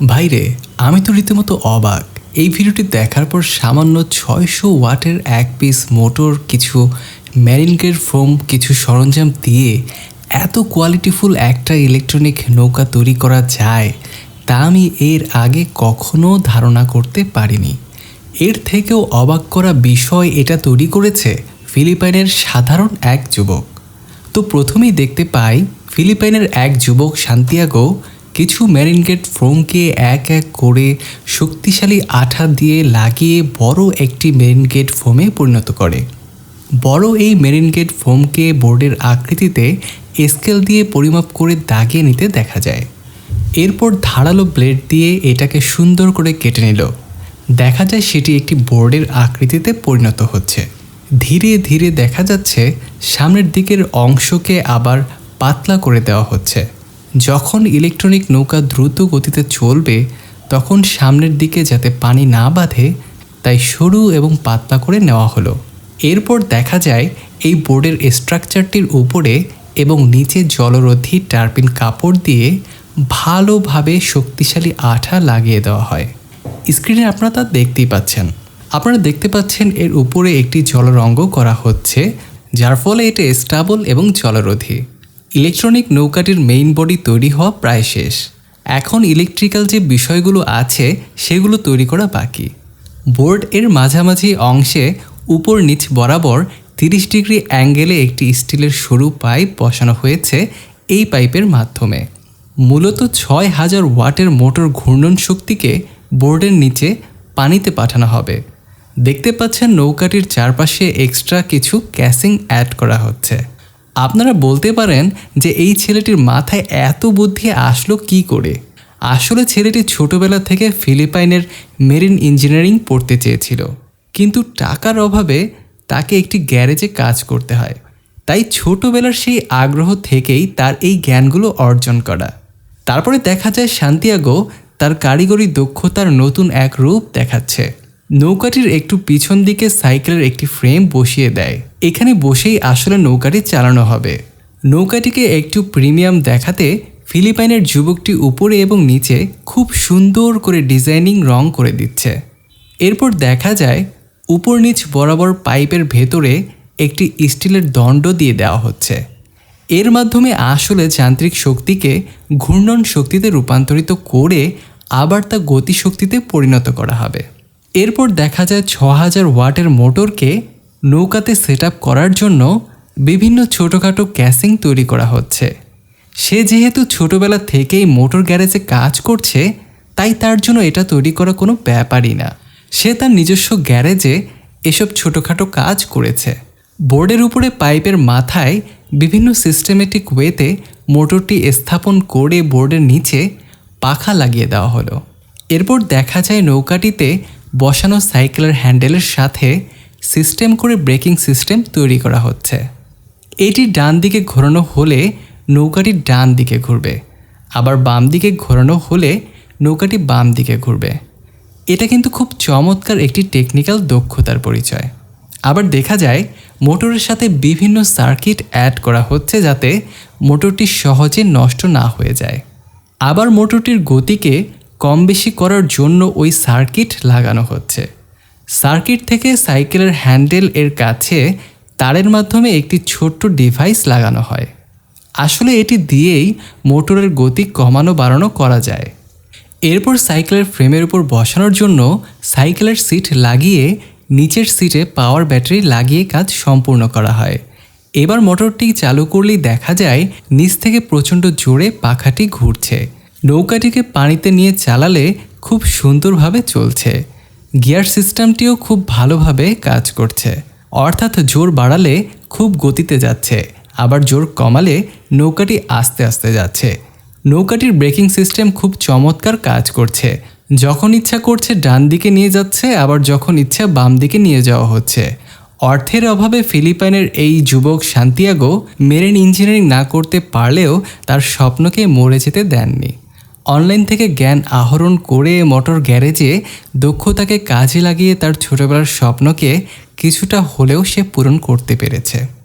ভাইরে, আমি তো রীতিমতো অবাক। এই ভিডিওটি দেখার পর সামান্য ছয়শো ওয়াটের এক পিস মোটর, কিছু ম্যারিনগের ফোম, কিছু সরঞ্জাম দিয়ে এত কোয়ালিটিফুল একটা ইলেকট্রনিক নৌকা তৈরি করা যায়, তা আমি এর আগে কখনো ধারণা করতে পারিনি। এর থেকেও অবাক করা বিষয় এটা তৈরি করেছে ফিলিপাইনের সাধারণ এক যুবক। তো প্রথমেই দেখতে পাই, ফিলিপাইনের এক যুবক সান্তিয়াগো কিছু ম্যারিনগেট ফোমকে এক এক করে শক্তিশালী আঠা দিয়ে লাগিয়ে বড় একটি মেরিনগেট ফোমে পরিণত করে। বড় এই মেরিনগেট ফোমকে বোর্ডের আকৃতিতে স্কেল দিয়ে পরিমাপ করে দাগিয়ে নিতে দেখা যায়। এরপর ধারালো ব্লেড দিয়ে এটাকে সুন্দর করে কেটে নিল। দেখা যায় সেটি একটি বোর্ডের আকৃতিতে পরিণত হচ্ছে। ধীরে ধীরে দেখা যাচ্ছে সামনের দিকের অংশকে আবার পাতলা করে দেওয়া হচ্ছে। যখন ইলেকট্রনিক নৌকা দ্রুত গতিতে চলবে, তখন সামনের দিকে যাতে পানি না বাঁধে, তাই সরু এবং পাতলা করে নেওয়া হলো। এরপর দেখা যায়, এই বোর্ডের স্ট্রাকচারটির উপরে এবং নিচে জলরোধী টার্পিন কাপড় দিয়ে ভালোভাবে শক্তিশালী আঠা লাগিয়ে দেওয়া হয়। স্ক্রিনে আপনারা তা দেখতেই পাচ্ছেন। আপনারা দেখতে পাচ্ছেন এর উপরে একটি জলরঙ্গ করা হচ্ছে, যার ফলে এটা স্টাবল এবং জলরোধী। ইলেকট্রনিক নৌকাটির মেইন বডি তৈরি হওয়া প্রায় শেষ। এখন ইলেকট্রিক্যাল যে বিষয়গুলো আছে, সেগুলো তৈরি করা বাকি। বোর্ড এর মাঝামাঝি অংশে উপর নিচ বরাবর তিরিশ ডিগ্রি অ্যাঙ্গেলে একটি স্টিলের সরু পাইপ বসানো হয়েছে এই পাইপের মাধ্যমে। মূলত ছয় হাজার ওয়াটের মোটর ঘূর্ণন শক্তিকে বোর্ডের নিচে পানিতে পাঠানো হবে। দেখতে পাচ্ছেন নৌকাটির চারপাশে এক্সট্রা কিছু ক্যাসিং অ্যাড করা হচ্ছে। আপনারা বলতে পারেন যে এই ছেলেটির মাথায় এত বুদ্ধি আসলো কি করে? আসলে ছেলেটি ছোটবেলা থেকে ফিলিপাইনের মেরিন ইঞ্জিনিয়ারিং পড়তে চেয়েছিল। কিন্তু টাকার অভাবে তাকে একটি গ্যারেজে কাজ করতে হয়। তাই ছোটবেলার সেই আগ্রহ থেকেই তার এই জ্ঞানগুলো অর্জন করা। তারপরে দেখা যায় শান্তিয়াগো তার কারিগরি দক্ষতার নতুন এক রূপ দেখাচ্ছে। নৌকাটির একটু পিছন দিকে সাইকেলের একটি ফ্রেম বসিয়ে দেয়। এখানে বসেই আসলে নৌকাটি চালানো হবে। নৌকাটিকে একটু প্রিমিয়াম দেখাতে ফিলিপাইনের যুবকটি উপরে এবং নিচে খুব সুন্দর করে ডিজাইনিং রং করে দিচ্ছে। এরপর দেখা যায়, উপর নিচ বরাবর পাইপের ভেতরে একটি স্টিলের দণ্ড দিয়ে দেওয়া হচ্ছে। এর মাধ্যমে আসলে যান্ত্রিক শক্তিকে ঘূর্ণন শক্তিতে রূপান্তরিত করে আবার তা গতিশক্তিতে পরিণত করা হবে। এরপর দেখা যায় ছ হাজার ওয়াটের মোটরকে নৌকাতে সেট করার জন্য বিভিন্ন ছোটোখাটো ক্যাসিং তৈরি করা হচ্ছে। সে যেহেতু ছোটোবেলা থেকেই মোটর গ্যারেজে কাজ করছে, তাই তার জন্য এটা তৈরি করা কোনো ব্যাপারই না। সে তার নিজস্ব গ্যারেজে এসব ছোটোখাটো কাজ করেছে। বোর্ডের উপরে পাইপের মাথায় বিভিন্ন সিস্টেমেটিক ওয়েতে মোটরটি স্থাপন করে বোর্ডের নিচে পাখা লাগিয়ে দেওয়া হলো। এরপর দেখা যায় নৌকাটিতে বসানো সাইকেলের হ্যান্ডেলের সাথে সিস্টেম করে ব্রেকিং সিস্টেম তৈরি করা হচ্ছে। এটি ডান দিকে ঘোরানো হলে নৌকাটি ডান দিকে ঘুরবে। আবার বাম দিকে ঘোরানো হলে নৌকাটি বাম দিকে ঘুরবে। এটা কিন্তু খুব চমৎকার একটি টেকনিক্যাল দক্ষতার পরিচয়। আবার দেখা যায়, মোটরের সাথে বিভিন্ন সার্কিট অ্যাড করা হচ্ছে যাতে মোটরটি সহজে নষ্ট না হয়ে যায়। আবার মোটরটির গতিকে কম বেশি করার জন্য ওই সার্কিট লাগানো হচ্ছে। সার্কিট থেকে সাইকেলের হ্যান্ডেল এর কাছে তারের মাধ্যমে একটি ছোট্ট ডিভাইস লাগানো হয়। আসলে এটি দিয়েই মোটরের গতি কমানো বাড়ানো করা যায়। এরপর সাইকেলের ফ্রেমের উপর বসানোর জন্য সাইকেলের সিট লাগিয়ে নিচের সিটে পাওয়ার ব্যাটারি লাগিয়ে কাজ সম্পূর্ণ করা হয়। এবার মোটরটি চালু করলেই দেখা যায় নিচ থেকে প্রচণ্ড জোরে পাখাটি ঘুরছে। নৌকাটিকে পানিতে নিয়ে চালালে খুব সুন্দরভাবে চলছে। গিয়ার সিস্টেমটিও খুব ভালোভাবে কাজ করছে। অর্থাৎ জোর বাড়ালে খুব গতিতে যাচ্ছে, আবার জোর কমালে নৌকাটি আস্তে আস্তে যাচ্ছে। নৌকাটির ব্রেকিং সিস্টেম খুব চমৎকার কাজ করছে। যখন ইচ্ছা করছে ডান দিকে নিয়ে যাচ্ছে, আবার যখন ইচ্ছা বাম দিকে নিয়ে যাওয়া হচ্ছে। অর্থের অভাবে ফিলিপাইনের এই যুবক শান্তিয়াগো মেরিন ইঞ্জিনিয়ারিং না করতে পারলেও তার স্বপ্নকে মরে যেতে দেননি। অনলাইন থেকে জ্ঞান আহরণ করে মোটর গ্যারেজে দক্ষতাকে কাজে লাগিয়ে তার ছোটবেলার স্বপ্নকে কিছুটা হলেও সে পূরণ করতে পেরেছে।